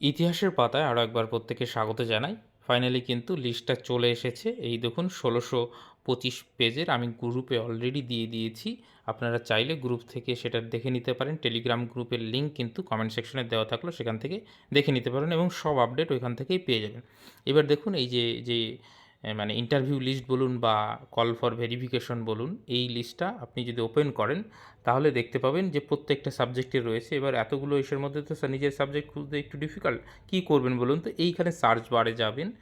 ইতিহাসের পাতায় আরও একবার প্রত্যেকে স্বাগত জানাই। ফাইনালি কিন্তু লিস্টটা চলে এসেছে। এই দেখুন, ষোলোশো পঁচিশ পেজের আমি গ্রুপে অলরেডি দিয়ে দিয়েছি। আপনারা চাইলে গ্রুপ থেকে সেটা দেখে নিতে পারেন। টেলিগ্রাম গ্রুপের লিঙ্ক কিন্তু কমেন্ট সেকশনে দেওয়া থাকল, সেখান থেকে দেখে নিতে পারেন এবং সব আপডেট ওইখান থেকেই পেয়ে যাবেন। এবার দেখুন, এই যে যে মানে ইন্টারভিউ লিস্ট বলুন বা কল ফর ভেরিফিকেশন বলুন, এই লিস্টটা আপনি যদি ওপেন করেন, তাহলে দেখতে পাবেন যে প্রত্যেকটা সাবজেক্টে রয়েছে। এবার এতগুলো ইসের মধ্যে তো নিজের সাবজেক্ট খুঁজতে একটু ডিফিকাল্ট কী করবেন বলুন তো? এইখানে সার্চ বারে যাবেন।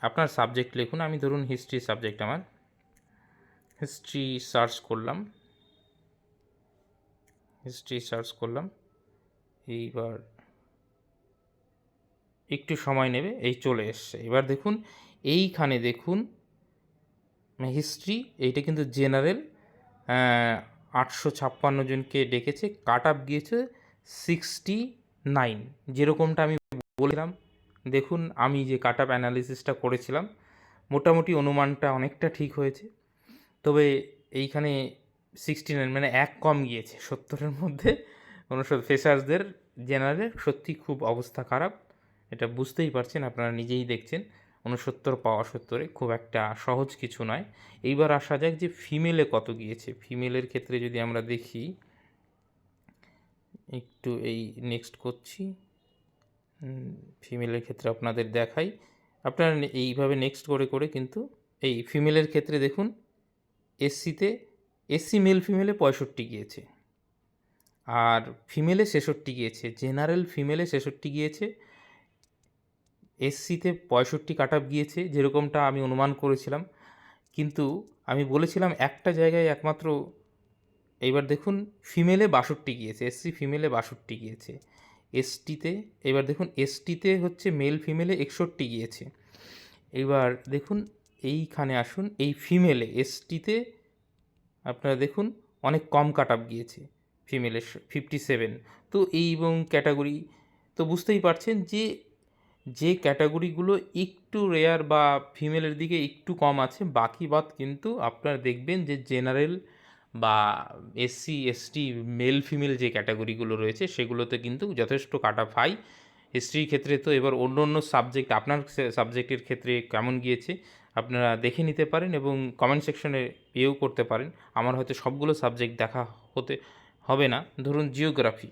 আপনার সাবজেক্ট লিখুন। আমি ধরুন হিস্ট্রি সাবজেক্ট আমার। হিস্ট্রি সার্চ করলাম। হিস্ট্রি সার্চ করলাম। এইবার একটু সময় নেবে, এই চলে এসছে। এবার দেখুন এইখানে দেখুন হিস্ট্রি এইটা কিন্তু জেনারেল আটশো ছাপ্পান্ন জনকে ডেকেছে কাট আপ গিয়েছে সিক্সটি নাইন যেরকমটা আমি বললাম, দেখুন, আমি যে কাট আপ অ্যানালিসিসটা করেছিলাম, মোটামুটি অনুমানটা অনেকটা ঠিক হয়েছে। তবে এইখানে সিক্সটি নাইন মানে এক কম গিয়েছে। সত্তরের মধ্যে অনুষদ ফেসার্সদের জেনারেল সত্যি খুব অবস্থা খারাপ। এটা বুঝতেই পারছেন, আপনারা নিজেই দেখছেন। উনসত্তর পাওয়া সত্তরে খুব একটা সহজ কিছু নয়। এইবার আসা যাক যে ফিমেলে কত গিয়েছে। ফিমেলের ক্ষেত্রে যদি আমরা দেখি, একটু এই নেক্সট করছি। ফিমেলের ক্ষেত্রে আপনাদের দেখাই। আপনারা এইভাবে নেক্সট করে করে কিন্তু এই ফিমেলের ক্ষেত্রে দেখুন এসসিতে এসসি মেল ফিমেলে পঁয়ষট্টি গিয়েছে। আর ফিমেলে ছেষট্টি গিয়েছে। জেনারেল ফিমেলে ছেষট্টি গিয়েছে। এসসিতে পঁয়ষট্টি কাট আপ গিয়েছে, যেরকমটা আমি অনুমান করেছিলাম। কিন্তু আমি বলেছিলাম একটা জায়গায় একমাত্র, এইবার দেখুন, ফিমেলে বাষট্টি গিয়েছে, এসসি ফিমেলে বাষট্টি গিয়েছে। এসটিতে এবার দেখুন, এসটিতে হচ্ছে মেল ফিমেলে একষট্টি গিয়েছে। এবার দেখুন, এইখানে আসুন, এই ফিমেলে, এসটিতে আপনারা দেখুন, অনেক কম কাট আপ গিয়েছে ফিমেলের ফিফটি সেভেন। তো এই এবং ক্যাটাগরি, তো বুঝতেই পারছেন যে যে ক্যাটাগরিগুলো একটু রেয়ার বা ফিমেলের দিকে একটু কম আছে, বাকি বাদ কিন্তু আপনারা দেখবেন যে জেনারেল বা এসসি এসটি মেল ফিমেল যে ক্যাটাগরিগুলো রয়েছে, সেগুলোতে কিন্তু যথেষ্ট কাট হাই হিস্ট্রির ক্ষেত্রে তো এবার অন্য অন্য সাবজেক্ট আপনার সাবজেক্টের ক্ষেত্রে কেমন গিয়েছে, আপনারা দেখে নিতে পারেন এবং কমেন্ট সেকশনে ইয়েও করতে পারেন। আমার হয়তো সবগুলো সাবজেক্ট দেখা হতে, হবে না। ধরুন জিওগ্রাফি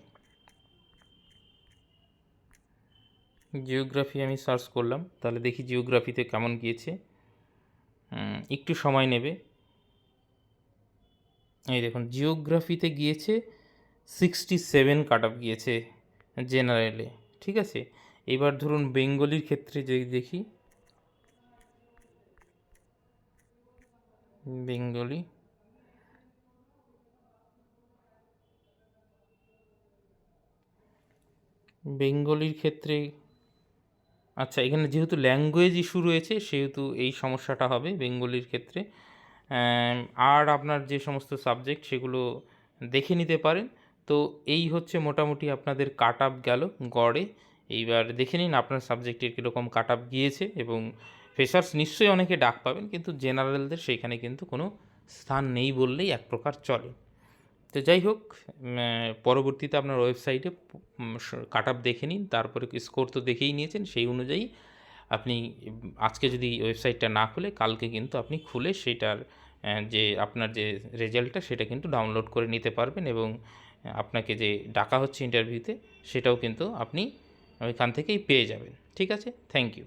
জিওগ্রাফি আমি সার্চ করলাম, তাহলে দেখি জিওগ্রাফিতে কেমন গিয়েছে। একটু সময় নেবে। এই দেখুন, জিওগ্রাফিতে গিয়েছে সিক্সটি সেভেন কাট আপ গিয়েছে জেনারেলে ঠিক আছে? এবার ধরুন বেঙ্গলির ক্ষেত্রে যদি দেখি, বেঙ্গলি, বেঙ্গলির ক্ষেত্রে আচ্ছা এখানে যেহেতু ল্যাঙ্গুয়েজ ইস্যু রয়েছে, সেহেতু এই সমস্যাটা হবে বেঙ্গলির ক্ষেত্রে। আর আপনার যে সমস্ত সাবজেক্ট সেগুলো দেখে নিতে পারেন। তো এই হচ্ছে মোটামুটি আপনাদের কাট আপ গেল গড়ে। এইবার দেখে নিন আপনার সাবজেক্টের কীরকম কাট আপ গিয়েছে এবং ফ্রেশার্স নিশ্চয়ই অনেকে ডাক পাবেন, কিন্তু জেনারেলদের সেইখানে কিন্তু কোনো স্থান নেই বললেই এক প্রকার চলে। তো যাই হোক পরবর্তীতে আপনার ওয়েবসাইটে কাট আপ দেখে নিন, তারপরে স্কোর তো দেখেই নিয়েছেন, সেই অনুযায়ী আপনি আজকে যদি ওয়েবসাইটটা না খুলে, কালকে কিন্তু আপনি খুলে সেটার যে আপনার যে রেজাল্টটা, সেটা কিন্তু ডাউনলোড করে নিতে পারবেন এবং আপনাকে যে ডাকা হচ্ছে ইন্টারভিউতে সেটাও কিন্তু আপনি ওইখান থেকেই পেয়ে যাবেন। ঠিক আছে? Thank you